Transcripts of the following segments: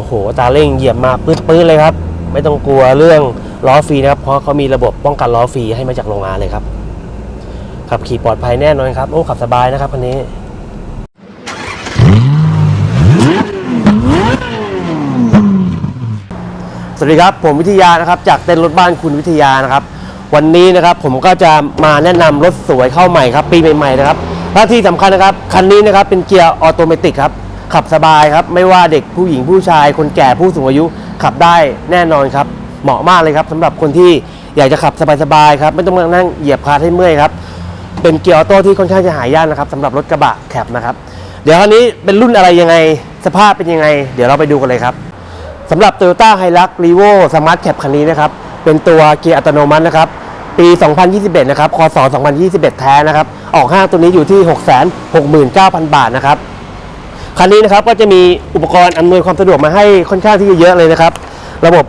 โอ้โหตาเร่งเหยียบมาปื้ดๆเลยครับ ไม่ต้องกลัวเรื่องล้อฟรีนะครับเพราะเขามีระบบป้องกันล้อฟรีให้มาจากโรงงานเลยครับขับขี่ปลอดภัยแน่นอนครับโอ้ขับสบายนะครับคันนี้สวัสดีครับผมวิทยานะครับจากเต้นรถบ้านคุณวิทยานะครับ วันนี้นะครับผมก็จะมาแนะนำรถสวยเข้าใหม่ครับปีใหม่ๆนะครับหน้าที่สำคัญนะครับคันนี้นะครับเป็นเกียร์ออโตเมติกครับ ขับสบายครับ ไม่ว่าเด็กผู้หญิงผู้ชาย คนแก่ผู้สูงอายุขับได้แน่นอนครับ เหมาะมากเลยครับสำหรับคนที่อยากจะขับสบายๆครับไม่ต้องมานั่งเหยียบคลาสให้เมื่อยครับเป็นเกียร์ออโต้ที่ค่อนข้างจะหายากนะครับสำหรับรถกระบะแคปนะครับ เดี๋ยวคันนี้เป็นรุ่นอะไรยังไงสภาพเป็นยังไง เดี๋ยวเราไปดูกันเลยครับสำหรับ Toyota Hilux Revo Smart Cap คันนี้นะครับเป็นตัวเกียร์อัตโนมัตินะครับปี 2021 นะครับคศ2021 แท้นะครับ ออกห้างตัวนี้อยู่ที่ 669,000 บาทนะครับ คันนี้นะครับก็จะมีอุปกรณ์อำนวยความสะดวกมาให้ค่อนข้างที่จะเยอะเลยนะครับ ระบบ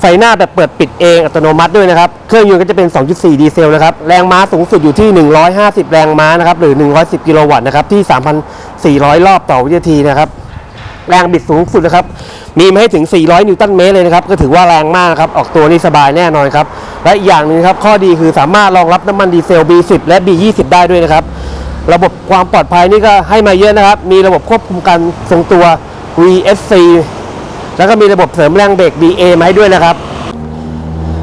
ไฟหน้าแบบเปิดปิดเองอัตโนมัติด้วยนะครับ เครื่องยนต์ก็จะเป็น 2.4 ดีเซลนะครับ แรงม้าสูงสุดอยู่ที่ 150 แรงม้านะครับ หรือ 110 กิโลวัตต์นะครับ ที่ 3,400 รอบต่อวินาทีนะครับ แรงบิดสูงสุดนะครับ มีมาให้ถึง 400 นิวตันเมตรเลยนะครับ ก็ถือว่าแรงมากนะครับ ออกตัวนี่สบายแน่นอนครับ และอีกอย่างหนึงครับ ข้อดีคือสามารถรองรับน้ำมันดีเซล B10 และ B20 ได้ด้วยนะครับ ระบบความปลอดภัยนี่ก็ให้มาเยอะนะครับ มีระบบควบคุมการทรงตัว VSC แล้วก็มีระบบเสริมแรงเบรก BA มาให้ด้วยนะครับ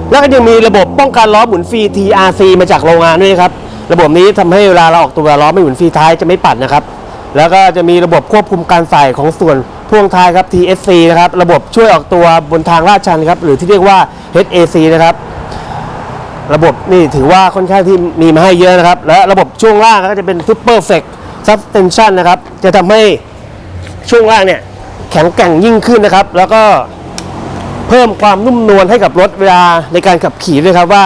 แล้วก็ยังมีระบบป้องกันล้อหมุนฟรี TRC มาจากโรงงานด้วยครับ ระบบนี้ทำให้เวลาเราออกตัวล้อไม่หมุนฟรีท้ายจะไม่ปัดนะครับ แล้วก็จะมีระบบควบคุมการใส่ของส่วนพ่วงท้ายครับ TSC นะครับ ระบบช่วยออกตัวบนทางลาดชันครับ หรือที่เรียกว่า HAC นะครับ ระบบนี่ถือว่าค่อนข้างที่มีมาให้เยอะนะครับ และระบบช่วงล่างก็จะเป็น Super Flex Suspension นะครับ จะทำให้ช่วงล่างเนี่ยแข็งแกร่งยิ่งขึ้นนะครับ แล้วก็เพิ่มความนุ่มนวลให้กับรถเวลาในการขับขี่ด้วยครับว่า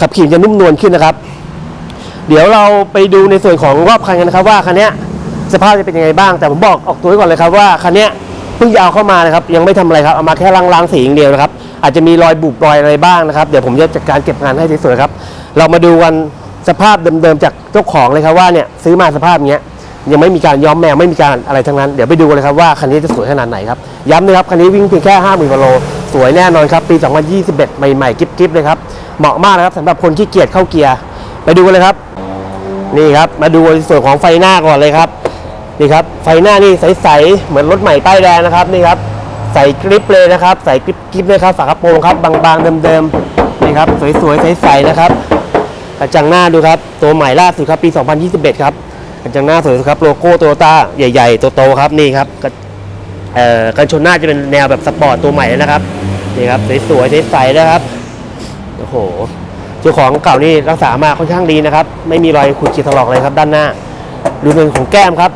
ขับขี่จะนุ่มนวลขึ้นนะครับ เดี๋ยวเราไปดูในส่วนของรอบคันกันนะครับ ว่าคันนี้สภาพจะเป็นยังไงบ้าง แต่ผมบอกออกตัวไว้ก่อนเลยครับว่าคันนี้เพิ่งจะเอาเข้ามานะครับ ยังไม่ทำอะไรครับเอามาแค่ล้างๆสีอย่างเดียวนะครับ อาจจะมีรอยบุบรอยอะไรบ้างนะครับ เดี๋ยวผมจะจัดการเก็บงานให้สวยๆครับ เรามาดูกันสภาพเดิมๆจากเจ้าของเลยครับว่าเนี่ยซื้อมาสภาพเนี้ยยังไม่มีการย้อมแมวไม่มีการอะไรทั้งนั้น เดี๋ยวไปดูเลยครับว่าคันนี้จะสวยขนาดไหนครับ ย้ำนะครับคันนี้วิ่งเพียงแค่ 5 0,000กิโลสวยแน่นอนครับ ปี 2021 ใหม่ๆกิ๊บๆเลยครับ เหมาะมากนะครับสำหรับคนที่เกียจเข้าเกียร์ไปดูกันเลยครับ นี่ครับมาดูในส่วนของไฟหน้าก่อนเลยครับนี่ครับไฟหน้านี่ใสๆเหมือนรถใหม่ป้ายแดงนะครับนี่ครับ ใส่กริปเลยนะครับ ใส่กริปกริปเลยครับฝากระโปรงครับบางๆเดิมๆนี่ครับสวยๆใสๆนะครับกระจังหน้าดูครับ ตัวใหม่ล่าสุดครับปี 2021 ครับกระจังหน้าสวยครับโลโก้โตโยต้าใหญ่ๆโตๆครับนี่ครับกระชอนชนหน้าจะเป็นแนวแบบสปอร์ตตัวใหม่เลยนะครับนี่ครับสวยๆใสๆนะครับโอ้โหเจ้าของเก่านี่รักษามาค่อนข้างดีนะครับ ไม่มีรอยขูดขีดถลอกเลยครับ ด้านหน้าดูส่วนของแก้มครับ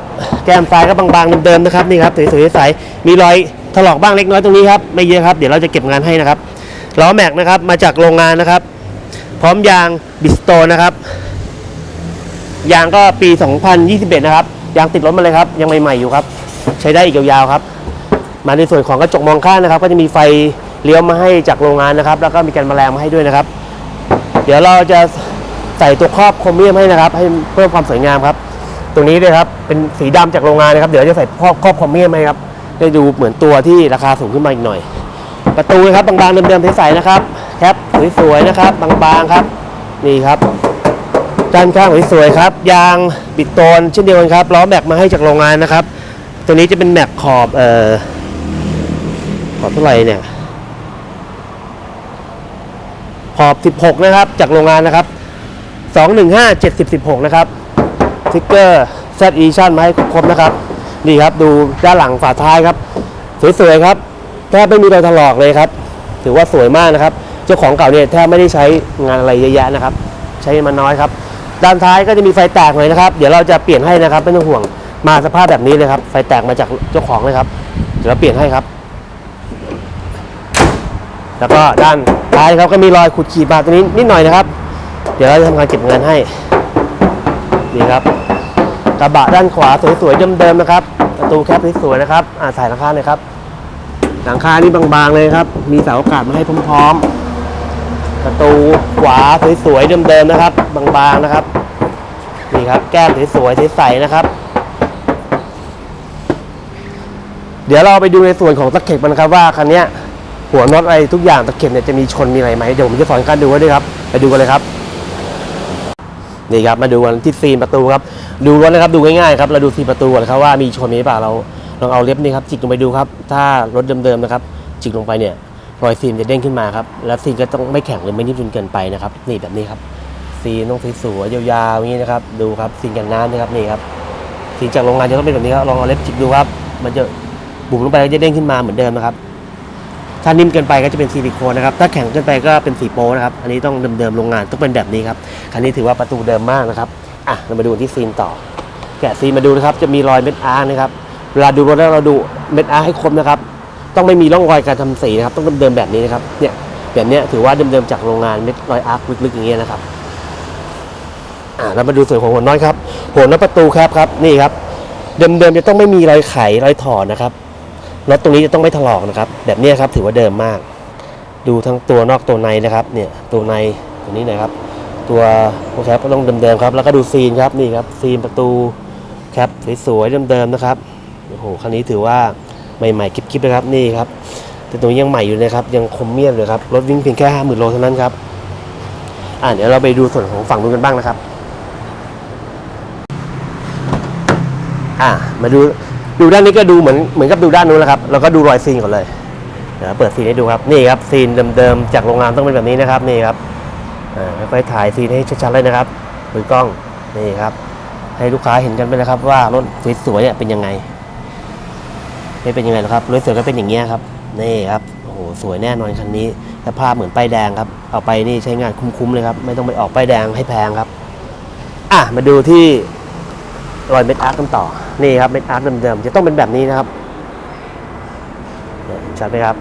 แก้มซ้ายก็บางๆเดิมๆนะครับนี่ครับสวยๆใสๆมีรอย ถลอกบ้างเล็กน้อยตรงนี้ครับไม่เยอะครับเดี๋ยวเราจะเก็บงานให้นะครับล้อแม็กนะครับมาจากโรงงานนะครับ พร้อมยางบิสโตนะครับ ยางก็ปี 2021 นะครับยางติดรถมาเลยครับยังใหม่ๆอยู่ครับ ใช้ได้อีกยาวๆครับ มาในส่วนของกระจกมองข้างนะครับ ก็จะมีไฟเลี้ยวมาให้จากโรงงานนะครับ แล้วก็มีการแมลงมาให้ด้วยนะครับ เดี๋ยวเราจะใส่ตัวครอบโครเมียมให้นะครับ ให้เพิ่มความสวยงามครับ ตรงนี้ด้วยครับเป็นสีดำจากโรงงานนะครับ เดี๋ยวจะใส่ครอบครอบโครเมียมให้ครับ ได้ดูเหมือนตัวที่ราคาสูงขึ้นมาอีกหน่อย ประตูนะครับบางๆเดิมๆใสๆนะครับแคปสวยๆนะครับบางๆครับนี่ครับด้านข้างสวยๆครับ ยางบิดโตนเช่นเดียวกันครับล้อแม็กมาให้จากโรงงานนะครับ ตัวนี้จะเป็นแม็กขอบเอ่อขอบเท่าไหร่เนี่ยขอบ 16 นะครับ จากโรงงานนะครับ 215 70 16 นะครับสติ๊กเกอร์ Z Edition มาให้ครบนะครับ นี่ครับดูด้านหลังฝาท้ายครับ สวยๆครับแทบไม่มีรอยถลอกเลยครับ ถือว่าสวยมากนะครับ เจ้าของเก่าเนี่ยแทบไม่ได้ใช้งานอะไรเยอะแยะนะครับ ใช้มันน้อยครับ ด้านท้ายก็จะมีไฟแตกหน่อยนะครับ เดี๋ยวเราจะเปลี่ยนให้นะครับไม่ต้องห่วงมาสภาพแบบนี้เลยครับ ไฟแตกมาจากเจ้าของเลยครับ เดี๋ยวเราเปลี่ยนให้ครับ แล้วก็ด้านท้ายครับก็มีรอยขูดขีดมาตรงนี้นิดหน่อยนะครับ เดี๋ยวเราจะทำการเก็บเงินให้นี่ครับกระบะด้านขวาสวยๆเดิมๆนะครับ ประตูแคปสวยๆนะครับอ่าถ่ายหลังคาหน่อยครับ หลังคานี่บางๆเลยครับ มีเสาอากาศมาให้พร้อมๆ ประตูขวาสวยๆเดิมๆนะครับ บางๆนะครับนี่ครับ แก้มสวยๆใสๆนะครับ เดี๋ยวเราไปดูในส่วนของตะเข็บมันครับว่าคันนี้หัวน็อตอะไรทุกอย่างตะเข็บเนี่ยจะมีชนมีอะไรไหมเดี๋ยวผมจะสอนการดูไว้ด้วยครับ ไปดูกันเลยครับ นี่ครับมาดูกันที่ซีนประตูครับดูรถนะครับดูง่ายๆครับเราดูซีนประตูก่อนครับว่ามีชนมีหรือเปล่าเราลองเอาเล็บนี่ครับจิกลงไปดูครับ ถ้ารถเดิมๆนะครับจิกลงไปเนี่ยรอยซีนจะเด้งขึ้นมาครับแล้วซีนก็ต้องไม่แข็งหรือไม่นิ่มจนเกินไปนะครับนี่แบบนี้ครับซีนต้องสวยๆยาวๆอย่างนี้นะครับดูครับซีนกันน้ำนะครับนี่ครับสีนจากโรงงานจะต้องเป็นแบบนี้ครับลองเอาเล็บจิกดูครับมันจะบุ๋มลงไปแล้วจะเด้งขึ้นมาเหมือนเดิมนะครับ ถ้านิ่มเกินไปก็จะเป็นซิลิโคนนะครับถ้าแข็งเกินไปก็เป็นสีโป้นะครับอันนี้ต้องเดิมๆโรงงานต้องเป็นแบบนี้ครับคันนี้ถือว่าประตูเดิมมากนะครับอะเรามาดูที่ซีนต่อ แกะซีนมาดูนะครับจะมีรอยเม็ดอาร์นะครับเวลาดูรถแล้วเราดูเม็ดอาร์ให้คมนะครับต้องไม่มีร่องรอยการทำสีนะครับ ต้องเดิมๆแบบนี้นะครับเนี่ยแบบเนี้ยถือว่าเดิมๆจากโรงงานเม็ดรอยอาร์ลึกๆอย่างเงี้ยนะครับอ่าเรามาดูส่วนของหัวน็อตครับหัวน็อตประตูแคบครับนี่ครับเดิมๆจะต้องไม่มีรอยไขรอยถอดนะครับ น็อตตรงนี้จะต้องไม่ถลอกนะครับ แบบนี้ครับถือว่าเดิมมาก ดูทั้งตัวนอกตัวในนะครับเนี่ยตัวในตัวนี้นะครับ ตัวหัวแคปก็ต้องเดิมๆครับ แล้วก็ดูซีนครับนี่ครับซีนประตูแคปสวยๆเดิมๆนะครับโอ้โหคันนี้ถือว่าใหม่ๆกิ๊บๆนะครับนี่ครับแต่ตัวนี้ยังใหม่อยู่นะครับยังคมเมียบเลยครับรถวิ่งเพียงแค่ห้าหมื่นโลเท่านั้นครับอ่าเดี๋ยวเราไปดูส่วนของฝั่งนู้นกันบ้างนะครับ อะมาดู ดูด้านนี้ก็ดูเหมือนเหมือนกับดูด้านนู้นแหล้วครับแล้วก็ดูรอยซีนก่อนเลยเดี๋ยวเปิดซีนให้ดูครับนี่ครับซีนเดิมๆจากโรงงานต้องเป็นแบบนี้นะครับนี่ครับอ่าค่อยถ่ายซีนให้ชัดๆเลยนะครับมือกล้องนี่ครับ ให้ลูกค้าเห็นกันไปนะครับ ว่ารถสวยๆเนี่ยเป็นยังไง ไม่เป็นยังไงหรอกครับรถสวยก็เป็นอย่างเงี้ยครับนี่ครับโอ้โหสวยแน่นอนคันนี้สภาพเหมือนป้ายแดงครับ เอาไปนี่ใช้งานคุ้มๆเลยครับ ไม่ต้องไปออกป้ายแดงให้แพงครับ อะมาดูที่รอยเม็ดอาร์คกันต่อ นี่ครับเม็ดอาร์คเดิมๆจะต้องเป็นแบบนี้นะครับเนี่ยชัดไหมครับ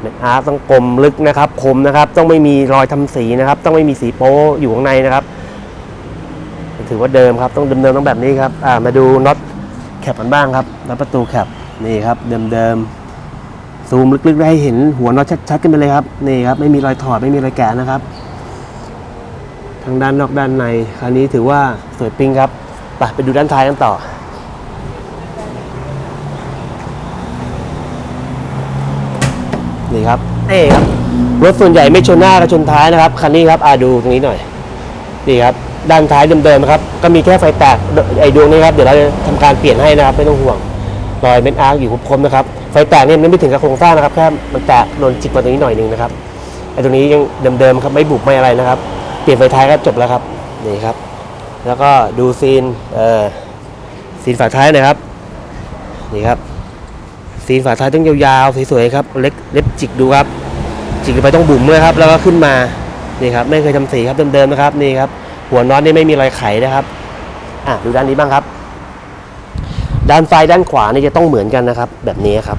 เม็ดอาร์คต้องกลมลึกนะครับ คมนะครับ ต้องไม่มีรอยทำสีนะครับ ต้องไม่มีสีโป๊อยู่ข้างในนะครับ ถือว่าเดิมครับ ต้องเดิมๆต้องแบบนี้ครับอ่ามาดูน็อตแคปกันบ้างครับน็อตประตูแคปนี่ครับ เดิมๆซูมลึกๆให้เห็นหัวน็อตชัดๆกันไปเลยครับนี่ครับไม่มีรอยถอดไม่มีรอยแกะนะครับทั้งด้านนอกด้านในคันนี้ถือว่าสวยปิ้งครับ ไปไปดูด้านท้ายกันต่อ นี่ครับนี่ครับ รถส่วนใหญ่ไม่ชนหน้ากับชนท้ายนะครับ คันนี้ครับอาดูตรงนี้หน่อย นี่ครับ ด้านท้ายเดิมๆครับ ก็มีแค่ไฟแตกไอ้ดวงนี้ครับ เดี๋ยวเราจะทำการเปลี่ยนให้นะครับ ไม่ต้องห่วง รอยเม็ดอาร์คอยู่ครบๆนะครับ ไฟแตกเนี่ยไม่ถึงกับโครงสร้างนะครับ แค่มันแตกโดนจิกมาตรงนี้หน่อยหนึงนะครับ ไอ้ตรงนี้ยังเดิมๆครับ ไม่บุบไม่อะไรนะครับ เปลี่ยนไฟท้ายก็จบแล้วครับ นี่ครับ แล้วก็ดูซีนเอ่อซีนฝาท้ายหนะครับ นี่ครับ ซีนฝาท้ายต้องยาวๆสวยๆครับ เล็กเล็บจิกดูครับ จิกไปต้องบุ๋มเลยครับ แล้วก็ขึ้นมา นี่ครับ ไม่เคยทำสีครับเดิมๆนะครับ นี่ครับ หัวน็อตนี่ไม่มีรอยไขนะครับ อะดูด้านนี้บ้างครับ ด้านซ้ายด้านขวานี่จะต้องเหมือนกันนะครับ แบบนี้ครับ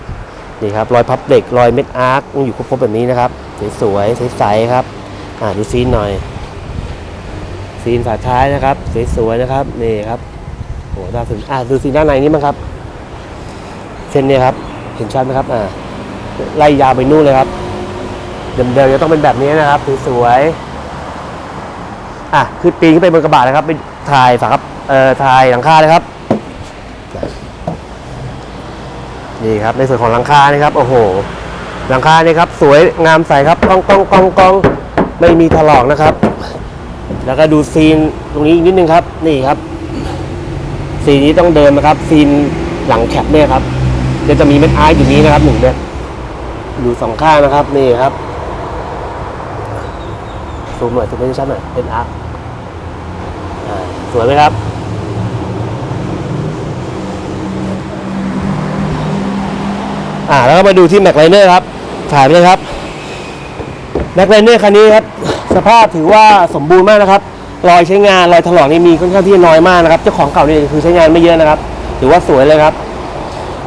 นี่ครับ รอยพับเด็กรอยเม็ดอาร์คต้องอยู่ครบๆแบบนี้นะครับ สวยๆใสๆครับ อะดูซีนหน่อย ซีนฝาท้ายนะครับสวยๆนะครับนี่ครับโอ้ด้านสุดอะดูซีนด้านในนี้มั้งครับเส้นนี้ครับเห็นชัดไหมครับอ่าไล่ยาวไปนู่นเลยครับเดิมๆจะต้องเป็นแบบนี้นะครับสวยๆอะคือปีนขึ้นไปบนกระบะนะครับไปถ่ายฝาครับเอ่อถ่ายหลังคาเลยครับนี่ครับในส่วนของหลังคานี่ครับโอ้โห หลังคานี่ครับ สวยงามใสครับกองกองกองกองไม่มีถลอกนะครับ แล้วก็ดูซีนตรงนี้อีกนิดนึงครับ นี่ครับ ซีนนี้ต้องเดินนะครับ ซีนหลังแคปเนี่ยครับเดี๋ยวจะมีเม็ดอาร์อยู่นี้นะครับหนึ่งเม็ดอยู่สองข้างนะครับ นี่ครับซูมหน่อยซูมให้ชัดหน่อยเป็นอาร์สวยไหมครับ อ่าแล้วก็มาดูที่แม็กไลเนอร์ครับถ่ายเลยครับแม็กไลเนอร์คันนี้ครับ สภาพถือว่าสมบูรณ์มากนะครับ รอยใช้งานรอยถลอกนี่มีค่อนข้างที่จะน้อยมากนะครับ เจ้าของเก่านี่คือใช้งานไม่เยอะนะครับ ถือว่าสวยเลยครับ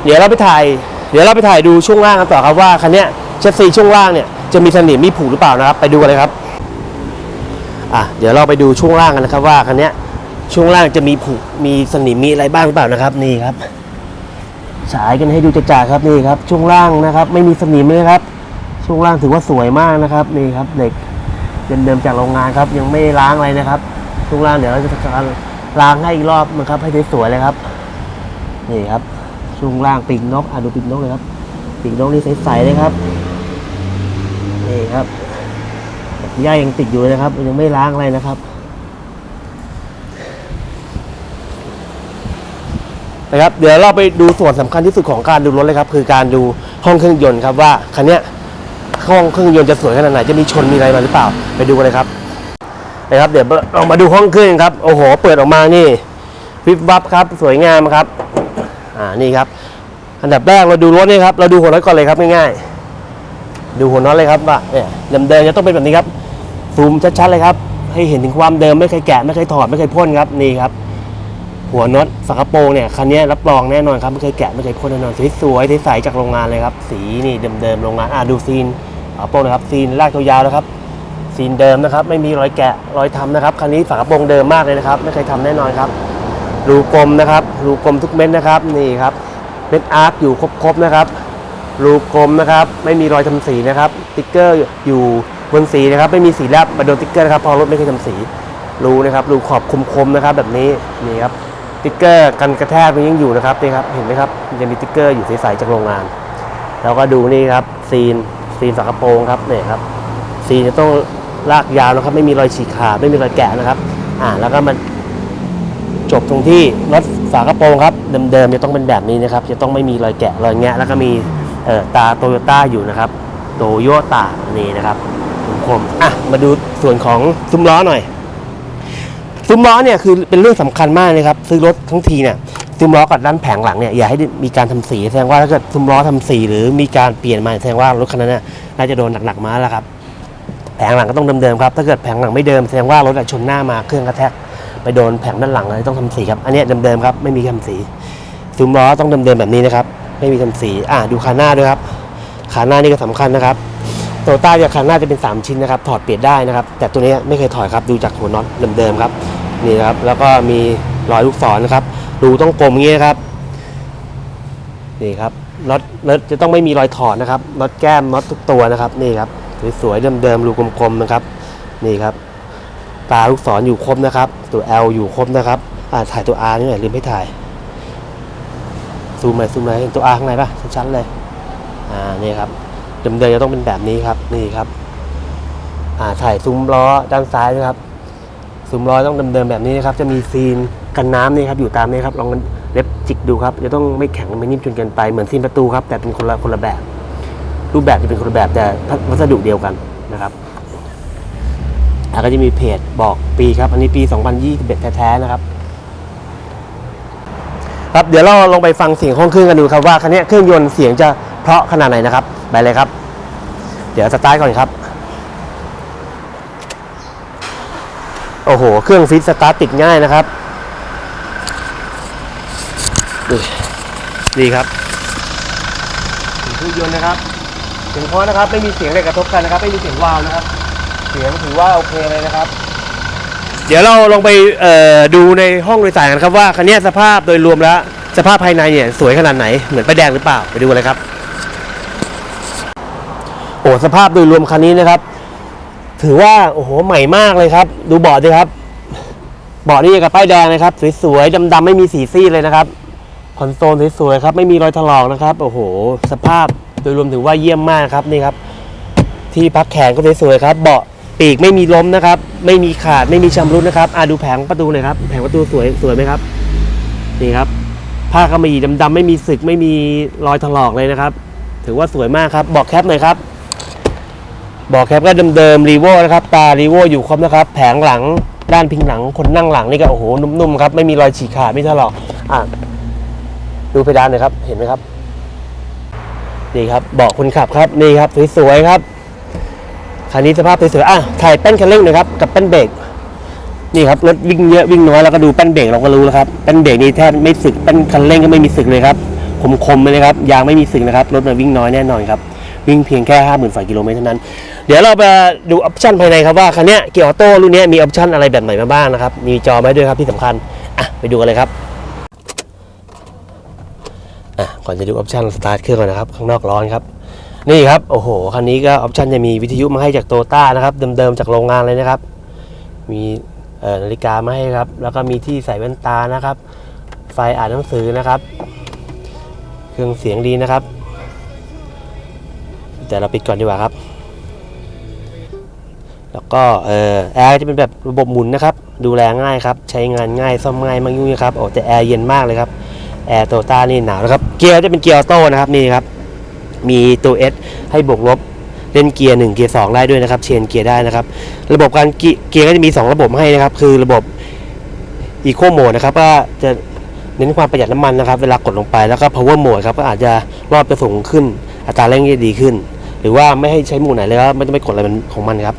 เดี๋ยวเราไปถ่าย เดี๋ยวเราไปถ่ายดูช่วงล่างกันต่อครับว่าคันนี้เชฟซีช่วงล่างเนี่ยจะมีสนิมมีผุหรือเปล่านะครับ ไปดูกันเลยครับ อะเดี๋ยวเราไปดูช่วงล่างกันนะครับ ว่าคันนี้ช่วงล่างจะมีผุมีสนิมมีอะไรบ้างหรือเปล่านะครับ นี่ครับ ฉายกันให้ดูจ่าๆครับนี่ครับ ช่วงล่างนะครับ ไม่มีสนิมเลยครับ ช่วงล่างถือว่าสวยมากนะครับ นี่ครับเหล็ก เดิมๆจากโรงงานครับ ยังไม่ล้างอะไรนะครับช่วงล่างเดี๋ยวเราจะทำการล้างให้อีกรอบนะครับ ให้สวยๆเลยครับ นี่ครับช่วงล่างปีกนกอะดูปีกนกเลยครับปีกนกนี่ใสๆเลยครับนี่ครับหญ้ายังติดอยู่เลยนะครับ ยังไม่ล้างอะไรนะครับนะครับ เดี๋ยวเราไปดูส่วนสำคัญที่สุดของการดูรถเลยครับ คือการดูห้องเครื่องยนต์ครับว่าคันเนี้ย ห้องเครื่องยนต์จะสวยขนาดไหนจะมีชนมีอะไรมาหรือเปล่า ไปดูกันเลยครับนะครับเดี๋ยวเรามาดูห้องเครื่องครับโอ้โห เปิดออกมานี่วิบวับครับสวยงามครับอ่านี่ครับ อันดับแรกเราดูรถนี่ครับเราดูหัวน็อตก่อนเลยครับง่ายๆดูหัวน็อตเลยครับว่าเนี่ยเดิมๆจะต้องเป็นแบบนี้ครับซูมชัดๆเลยครับ ให้เห็นถึงความเดิมไม่เคยแกะไม่เคยถอดไม่เคยพ่นครับนี่ครับ หัวน็อตฝากระโปรงเนี่ยคันนี้รับรองแน่นอนครับไม่เคยแกะไม่เคยพ่นแน่นอนสวยๆใสๆจากโรงงานเลยครับ สีนี่เดิมๆโรงงานอะดูซีน ฝาโปรงนะครับซีนลากยาวๆแล้วครับซีนเดิมนะครับ ไม่มีรอยแกะรอยทำนะครับคันนี้ฝาโปรงเดิมมากเลยนะครับ ไม่เคยทำแน่นอนครับรูกลมนะครับรูกลมทุกเม็ดนะครับนี่ครับเม็ดอาร์คอยู่ครบๆนะครับรูกลมนะครับ ไม่มีรอยทำสีนะครับติ๊กเกอร์อยู่บนสีนะครับ ไม่มีสีแลบมาโดนติ๊กเกอร์นะครับพอรถไม่เคยทำสีรูนะครับรูขอบคมๆนะครับ แบบนี้นี่ครับติ๊กเกอร์กันกระแทกมันยังอยู่นะครับนี่ครับเห็นไหมครับมันจะมีติ๊กเกอร์อยู่ใสๆจากโรงงาน แล้วก็ดูนี่ครับซีน ซีนฝากระโปรงครับเนี่ยครับซีนจะต้องลากยาวนะครับ ไม่มีรอยฉีกขาดไม่มีรอยแกะนะครับ อ่าแล้วก็มันจบตรงที่รถฝากระโปรงครับเดิมๆจะต้องเป็นแบบนี้นะครับ จะต้องไม่มีรอยแกะรอยแงะแล้วก็มีเอ่อตาโตโยต้าอยู่นะครับโตโยต้านี่นะครับคมอะมาดูส่วนของซุ้มล้อหน่อยซุ้มล้อเนี่ยคือเป็นเรื่องสำคัญมากเลยครับ ซื้อรถทั้งทีเนี่ย ซุ้มล้อกับด้านแผงหลังเนี่ยอย่าให้มีการทำสีแสดงว่าถ้าเกิดซุ้มล้อทำสีหรือมีการเปลี่ยนมาแสดงว่ารถคันนั้นน่ะน่าจะโดนหนักๆมาแล้วครับแผงหลังก็ต้องเดิมๆครับถ้าเกิดแผงหลังไม่เดิมแสดงว่ารถอะชนหน้ามาเครื่องกระแทกไปโดนแผงด้านหลังอะไรต้องทำสีครับอันนี้เดิมๆครับไม่มีทำสีซุ้มล้อต้องเดิมๆแบบนี้นะครับ ไม่มีทำสีอ่าดูขาหน้าด้วยครับขาหน้านี่ก็สำคัญนะครับโตต้าจะคันหน้าจะเป็น 3 ชิ้นนะครับ ถอดเปลี่ยนได้นะครับ แต่ตัวนี้ไม่เคยถอดครับดูจากหัวน็อตเดิมๆครับนี่นะครับแล้วก็มีรอยลูกศรนะครับ ดูต้องกลมอย่างนี้นะครับนี่ครับน็อตน็อตจะต้องไม่มีรอยถอดนะครับน็อตแก้มน็อตทุกตัวนะครับ นี่ครับสวยๆเดิมๆรูกลมๆนะครับ นี่ครับตาลูกศรอยู่ครบนะครับ ตัว L อยู่ครบนะครับอ่าถ่ายตัว R นี่หน่อยลืมไม่ถ่ายซูมหน่อยซูมหน่อยเห็นตัว R ข้างในป่ะชัดๆเลยอ่านี่ครับเดิมๆจะต้องเป็นแบบนี้ครับนี่ครับอ่าถ่ายซุ้มล้อด้านซ้ายนะครับซุ้มล้อต้องเดิมๆแบบนี้นะครับ จะมีซีน กันน้ำนี่ครับอยู่ตามนี้ครับลองเล็บจิกดูครับจะต้องไม่แข็งไม่นิ่มจนเกินไปเหมือนซีนประตูครับแต่เป็นคนละคนละแบบ รูปแบบจะเป็นคนละแบบแต่วัสดุเดียวกันนะครับแล้วก็จะมีเพจบอกปีครับอันนี้ปี 2021 แท้ๆนะครับ ครับเดี๋ยวเราลงไปฟังเสียงห้องเครื่องกันดูครับว่าคันนี้เครื่องยนต์เสียงจะเพราะขนาดไหนนะครับไปเลยครับ เดี๋ยวสตาร์ทก่อนครับโอ้โห เครื่องฟิตสตาร์ทติดง่ายนะครับ นี่ดีครับเครื่องยนต์นะครับเสียงเพราะนะครับ ไม่มีเสียงอะไรกระทบกันนะครับ ไม่มีเสียงวาวนะครับ เสียงถือว่าโอเคเลยนะครับ เดี๋ยวเราลองไปเอ่อดูในห้องโดยสารกันครับว่าคันนี้สภาพโดยรวมแล้ว สภาพภายในเนี่ย สวยขนาดไหนเหมือนป้ายแดงหรือเปล่าไปดูกันเลยครับ โอ้สภาพโดยรวมคันนี้นะครับ ถือว่าโอ้โหใหม่มากเลยครับ ดูเบาะดิครับเบาะนี่ยังกับป้ายแดงนะครับ สวยๆดำๆไม่มีสีซีดเลยนะครับ คอนโซลสวยๆครับไม่มีรอยถลอกนะครับโอ้โห สภาพโดยรวมถือว่าเยี่ยมมากครับนี่ครับ ที่พักแขนก็สวยๆครับ เบาะปีกไม่มีล้มนะครับ ไม่มีขาดไม่มีชำรุดนะครับอะดูแผงประตูหน่อยครับแผงประตูสวยสวยไหมครับนี่ครับผ้ากำมะหยี่ดำๆไม่มีสึกไม่มีรอยถลอกเลยนะครับ ถือว่าสวยมากครับเบอกแคปหน่อยครับบอกแคปก็เดิมๆรีโวนะครับตารีโวอยู่ครบนะครับ แผงหลังด้านพิงหลังคนนั่งหลังนี่ก็โอ้โหนุ่มๆครับไม่มีรอยฉีกขาดไม่ถลอกอะ ดูเพดานหน่อยครับ เห็นไหมครับ นี่ครับเบาะคนขับครับ นี่ครับสวยๆครับ คันนี้สภาพสวยๆอะถ่ายแป้นคันเร่งหน่อยครับ กับแป้นเบรก นี่ครับรถวิ่งเยอะวิ่งน้อยแล้วก็ดูแป้นเบรกเราก็รู้แล้วครับ แป้นเบรกนี่แทบไม่สึก แป้นคันเร่งก็ไม่มีสึกเลยครับ คมๆเลยครับ ยางไม่มีสึกนะครับ รถมันวิ่งน้อยแน่นอนครับวิ่งเพียงแค่ 50,000ฝ่ากิโลเมตรเท่านั้น เดี๋ยวเราไปดูออปชันภายในครับว่าคันเนี้ยเกียร์ออโต้รุ่นนี้มีออปชันอะไรแบบไหนมาบ้างนะครับ มีจอไหมด้วยครับที่สำคัญ อะ ไปดูกันเลยครับ อะ ก่อนจะดูออปชันสตาร์ทเครื่องก่อนนะครับ ข้างนอกร้อนครับ นี่ครับ โอ้โห คันนี้ก็ออปชันจะมีวิทยุมาให้จากโตต้านะครับ เดิมๆจากโรงงานเลยนะครับ มีนาฬิกามาให้ครับ แล้วก็มีที่ใส่แว่นตานะครับ ไฟอ่านหนังสือนะครับ เครื่องเสียงดีนะครับ แต่เราปิดก่อนดีกว่าครับ แล้วก็แอร์จะเป็นแบบระบบหมุนนะครับ ดูแลง่ายครับ ใช้งานง่ายซ่อมง่ายมากยุ่งครับ โอ้แต่แอร์เย็นมากเลยครับ แอร์โตต้านี่หนาวนะครับ เกียร์จะเป็นเกียร์ออโต้นะครับนี่ครับ มีตัว S ให้บวกลบเล่นเกียร์1เกียร์2ได้ด้วยนะครับ เชนเกียร์ได้นะครับ ระบบการเกียร์ก็จะมี 2 ระบบให้นะครับ คือระบบ Eco Mode นะครับก็จะเน้นความประหยัดน้ำมันนะครับ เวลากดลงไปแล้วก็ Power Mode ครับก็อาจจะรอบจะสูงขึ้น อัตราเร่งจะดีขึ้น หรือว่าไม่ให้ใช้หมดไหนเลยครับไม่ต้องไปกดอะไรมันของมันครับ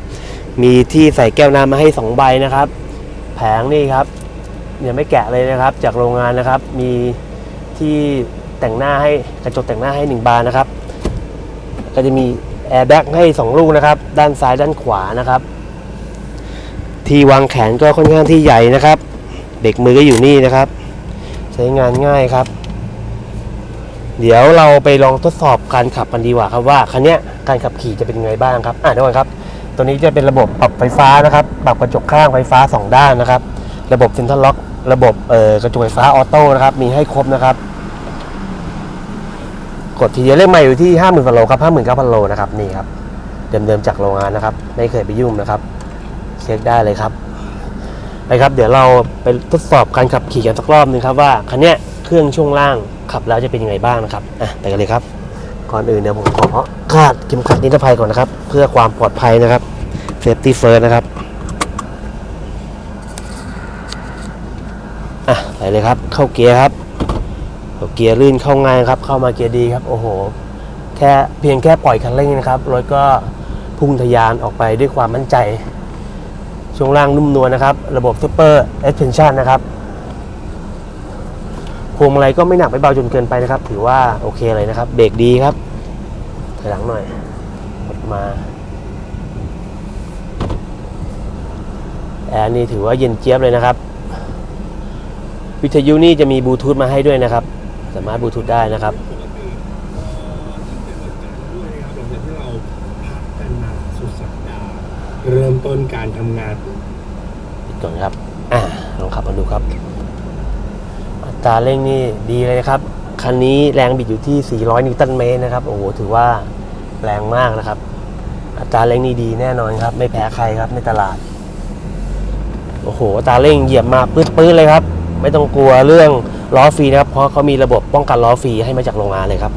มีที่ใส่แก้วน้ำมาให้ 2 ใบนะครับ แผงนี่ครับยังไม่แกะเลยนะครับ จากโรงงานนะครับมี ที่แต่งหน้าให้กระจกแต่งหน้าให้ 1 บานนะครับ ก็จะมีแอร์แบ็กให้ 2 ลูกนะครับ ด้านซ้ายด้านขวานะครับ ที่วางแขนก็ค่อนข้างที่ใหญ่นะครับ เบรกมือก็อยู่นี่นะครับ ใช้งานง่ายครับ เดี๋ยวเราไปลองทดสอบการขับกันดีกว่าครับว่าคันนี้การขับขี่จะเป็นยังไงบ้างครับอ่าดูกันครับ ตัวนี้จะเป็นระบบปรับไฟฟ้านะครับ ปรับกระจกข้างไฟฟ้า 2 ด้านนะครับ ระบบเซ็นทรัลล็อก ระบบเอ่อกระจกไฟฟ้าออโต้นะครับ มีให้ครบนะครับ กดทีเดียวเลขใหม่อยู่ที่50,000กิโลครับ59,000โลนะครับนี่ครับเดิมๆจากโรงงานนะครับ ไม่เคยไปยุ่งนะครับ เช็คได้เลยครับไปครับ เดี๋ยวเราไปทดสอบการขับขี่กันสักรอบหนึงครับว่าคันนี้เครื่องช่วงล่างขับแล้วจะเป็นยังไงบ้างนะครับอะไปกันเลยครับ ก่อนอื่นเดี๋ยวผมขอคาดเข็มขัดนิรภัยก่อนนะครับ เพื่อความปลอดภัยนะครับ safety first นะครับอะไปเลยครับ เข้าเกียร์ครับ เกียร์ลื่นเข้าง่ายครับ เข้ามาเกียร์ดีครับ โอ้โห แค่เพียงแค่ปล่อยคันเร่งนะครับ รถก็พุ่งทะยานออกไปด้วยความมั่นใจ ช่วงล่างนุ่มนวลนะครับ ระบบ Super Extension นะครับ พวงมาลัยก็ไม่หนักไม่เบาจนเกินไปนะครับ ถือว่าโอเคเลยนะครับ เบรกดีครับ ถอยหลังหน่อยกดมา แอร์นี่ถือว่าเย็นเจี๊ยบเลยนะครับ วิทยุนี่จะมีบลูทูธมาให้ด้วยนะครับ สามารถบลูทูธได้นะครับด้วยนะครับหลังจากที่เราพักกันมาสุดสัปดาห์เริ่มต้นการทำงานปิดก่อนครับ อ่าลองขับมาดูครับ อัตราเร่งนี่ดีเลยนะครับ คันนี้แรงบิดอยู่ที่ 400 นิวตันเมตรนะครับ โอ้โห ถือว่าแรงมากนะครับ อัตราเร่งนี่ดีแน่นอนครับ ไม่แพ้ใครครับในตลาด โอ้โห อัตราเร่งเหยียบมาปื้ดๆเลยครับ ไม่ต้องกลัวเรื่อง ล้อฟรีนะครับเพราะเขามีระบบป้องกันล้อฟรีให้มาจากโรงงานเลยครับ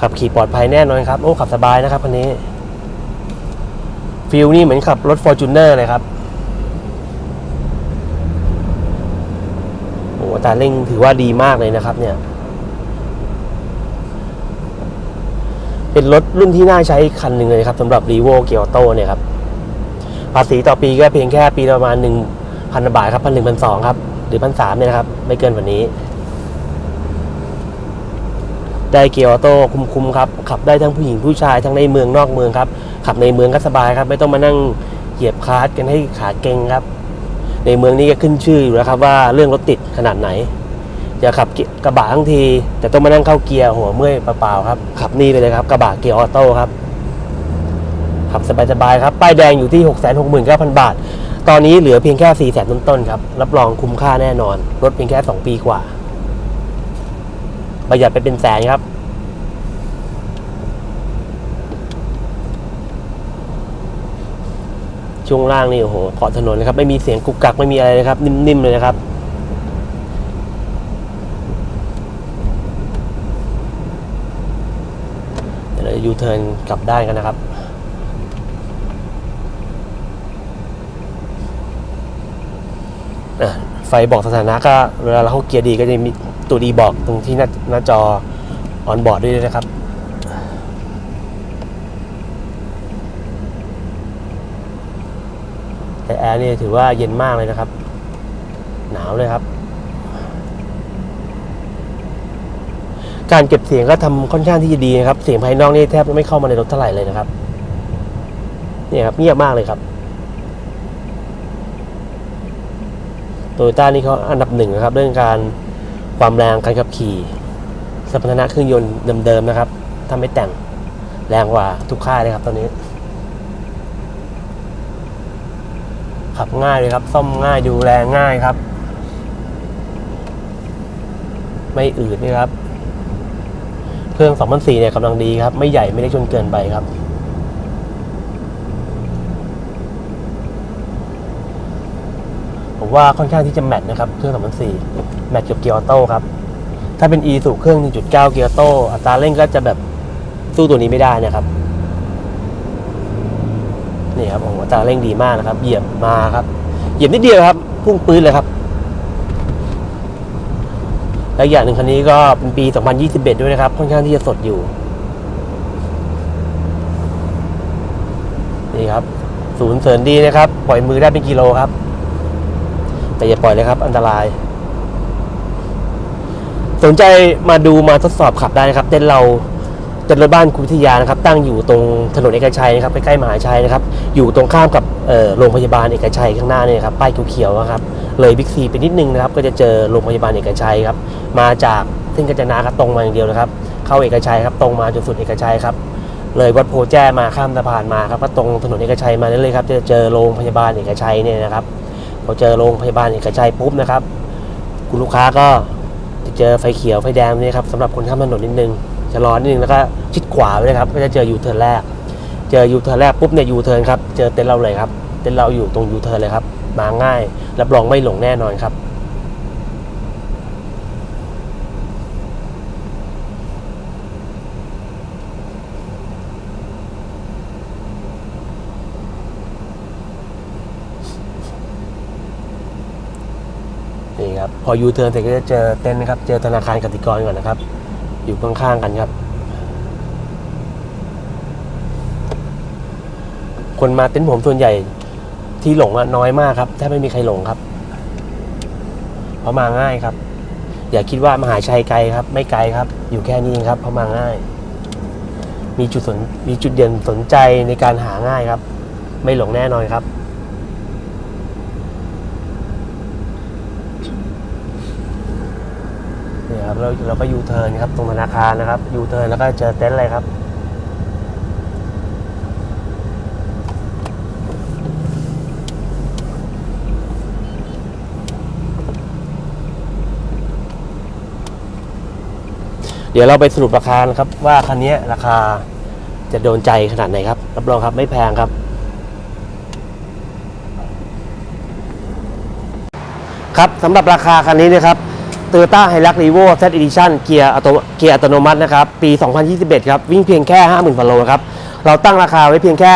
ขับขี่ปลอดภัยแน่นอนครับ โอ้ขับสบายนะครับคันนี้ฟิลนี่เหมือนขับรถ f o r t u n e r เลยครับโอ้อัตราเร่งถือว่าดีมากเลยนะครับ เนี่ย เป็นรถรุ่นที่น่าใช้คันหนึ่งเลยครับสำหรับ r e v o เกียวโตเนี่ยครับภาษีต่อปีก็เพียงแค่ปีประมาณหนึ่งพันบาทครับพันหนึ่งพันสองครับ รือพันสามเนี่ยนะครับ ไม่เกินกว่านี้ ได้เกียร์ออโต้คุ้มๆครับ ขับได้ทั้งผู้หญิงผู้ชายทั้งในเมืองนอกเมืองครับ ขับในเมืองก็สบายครับ ไม่ต้องมานั่งเหยียบคลาสกันให้ขาเก่งครับ ในเมืองนี้ก็ขึ้นชื่ออยู่แล้วครับ ว่าเรื่องรถติดขนาดไหนจะขับเกียร์กระบะทั้งที แต่ต้องมานั่งเข้าเกียร์หัวเมื่อยเปล่าๆครับ ขับนี่ไปเลยครับ กระบะเกียร์ออโต้ครับขับสบายๆครับ ป้ายแดงอยู่ที่ 6 6 9 0 0 0 บาท ตอนนี้เหลือเพียงแค่4 0 0 0 0 0ต้นๆครับ รับรองคุ้มค่าแน่นอนรถเพียงแค่ 2 ปีกว่า ประหยัดไปเป็นแสนครับ ช่วงล่างนี่โอ้โหเกาะถนนนะครับ ไม่มีเสียงกุกกักไม่มีอะไรเลยครับ นิ่มๆเลยนะครับเดี๋ยวเรายูเทิร์นกลับได้กันนะครับ อะ ไฟบอกสถานะก็เวลาเราเข้าเกียร์ดีก็จะมีตัวดีบอกตรงที่หน้าหน้าจอออนบอร์ดด้วยนะครับแต่แอร์นี่ถือว่าเย็นมากเลยนะครับ หนาวเลยครับ การเก็บเสียงก็ทำค่อนข้างที่จะดีนะครับ เสียงภายนอกนี่แทบไม่เข้ามาในรถเท่าไหร่เลยนะครับ เนี่ยครับเงียบมากเลยครับ โตโยต้านี่เขาอันดับหนึ่งนะครับ เรื่องการความแรงการขับขี่สมรรถนะเครื่องยนต์เดิมๆนะครับถ้าไม่แต่งแรงกว่าทุกค่ายเลยครับตอนนี้ ขับง่ายเลยครับ ซ่อมง่ายดูแลง่ายครับ ไม่อืดนี่ครับ เครื่อง2004เนี่ยกำลังดีครับ ไม่ใหญ่ไม่เล็กจนเกินไปครับ ผม ว่าค่อนข้างที่จะแมทนะครับ เครื่อง2004แมทกับเกียร์ออโต้ครับ ถ้าเป็น e สู่เครื่อง 1.9 เกียร์ออโต้อัตราเร่งก็จะแบบสู้ตัวนี้ไม่ได้นะครับ นี่ครับโอ้อัตราเร่งดีมากนะครับ เหยียบมาครับ เหยียบนิดเดียวครับ พุ่งปื้นเลยครับและอีกอย่างหนึ่งคันนี้ก็เป็นปี 2021 ด้วยนะครับ ค่อนข้างที่จะสดอยู่ นี่ครับ ศูนย์เสริญดีนะครับ ปล่อยมือได้เป็นกิโลครับ แต่อย่าปล่อยเลยครับ อันตราย สนใจมาดูมาทดสอบขับได้นะครับ เต้นเราเต้นรถบ้านคุณวิทยานะครับ ตั้งอยู่ตรงถนนเอกชัยนะครับใกล้ๆมหาชัยนะครับ อยู่ตรงข้ามกับโรงพยาบาลเอกชัยข้างหน้าเนี่ยครับป้ายเขียวๆนะครับ เลยบิ๊กซีไปนิดนึงนะครับ ก็จะเจอโรงพยาบาลเอกชัยครับ มาจากเส้นกาญจนาครับตรงมาอย่างเดียวนะครับ เข้าเอกชัยครับตรงมาจนสุดเอกชัยครับเลยวัดโพแจ้มาข้ามสะพานมาครับก็ตรงถนนเอกชัยมาเรื่อยๆครับจะเจอโรงพยาบาลเอกชัยเนี่ยนะครับ พอเจอโรงพยาบาลเอกชัยปุ๊บนะครับ คุณลูกค้าก็จะเจอไฟเขียวไฟแดงนี่ครับสำหรับคนข้ามถนนนิดนึงจะรอนิดนึงแล้วก็ชิดขวาไว้เลยครับก็จะเจอยูเทิร์นแรก เจอยูเทิร์นแรกปุ๊บเนี่ยยูเทิร์นครับเจอเต็นท์เราเลยครับเต็นท์เราอยู่ตรงยูเทิร์นเลยครับมาง่ายรับรองไม่หลงแน่นอนครับ พอยูเทิร์นเสร็จก็จะเจอเต็นนะครับ เจอธนาคารกสิกรก่อนนะครับ อยู่ข้างๆกันครับ คนมาเต็นผมส่วนใหญ่ที่หลงอะน้อยมากครับแทบไม่มีใครหลงครับ เพราะมาง่ายครับ อย่าคิดว่ามหาชัยไกลครับ ไม่ไกลครับ อยู่แค่นี้เองครับ เพราะมาง่าย มีจุดสนมีจุดเด่นสนใจในการหาง่ายครับ ไม่หลงแน่นอนครับ นี่ครับเราเราก็ยูเทิร์นครับตรงธนาคารนะครับยูเทิร์นแล้วก็เจอเต็นท์เลยครับเดี๋ยวเราไปสรุปราคานะครับว่าคันนี้ราคาจะโดนใจขนาดไหนครับ รับรองครับไม่แพงครับ ครับสำหรับราคาคันนี้นะครับ Toyota Hilux Revo Z Edition เกียร์อัตโนเกียร์อัตโนมัตินะครับ ปี 2021 ครับ วิ่งเพียงแค่ 50,000กิโลครับ เราตั้งราคาไว้เพียงแค่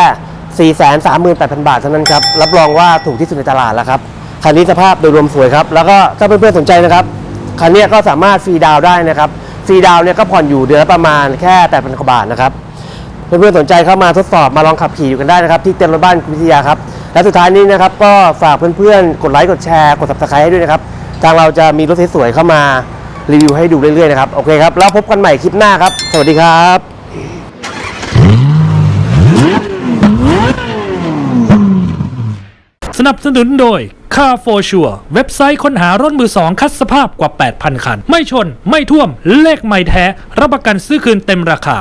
438,000 บาทเท่านั้นครับ รับรองว่าถูกที่สุดในตลาดแล้วครับ คันนี้สภาพโดยรวมสวยครับ แล้วก็ถ้าเพื่อนๆสนใจนะครับ คันนี้ก็สามารถฟรีดาวได้นะครับ ฟรีดาวเนี่ยก็ผ่อนอยู่เดือนละประมาณแค่8,000กว่าบาทนะครับ เพื่อนๆสนใจเข้ามาทดสอบมาลองขับขี่อยู่กันได้นะครับที่เต็นท์รถบ้านคุณวิทยาครับ และสุดท้ายนี้นะครับก็ฝากเพื่อนๆกดไลค์กดแชร์กด subscribe ให้ด้วยนะครับ ทางเราจะมีรถสวยๆเข้ามารีวิวให้ดูเรื่อยๆนะครับ โอเคครับ แล้วพบกันใหม่คลิปหน้าครับ สวัสดีครับสนับสนุนโดย Car for Sure เว็บไซต์ค้นหารถมือสองคัดสภาพกว่า 8,000 คัน ไม่ชน ไม่ท่วม เลขไม่แท้ รับประกันซื้อคืนเต็มราคา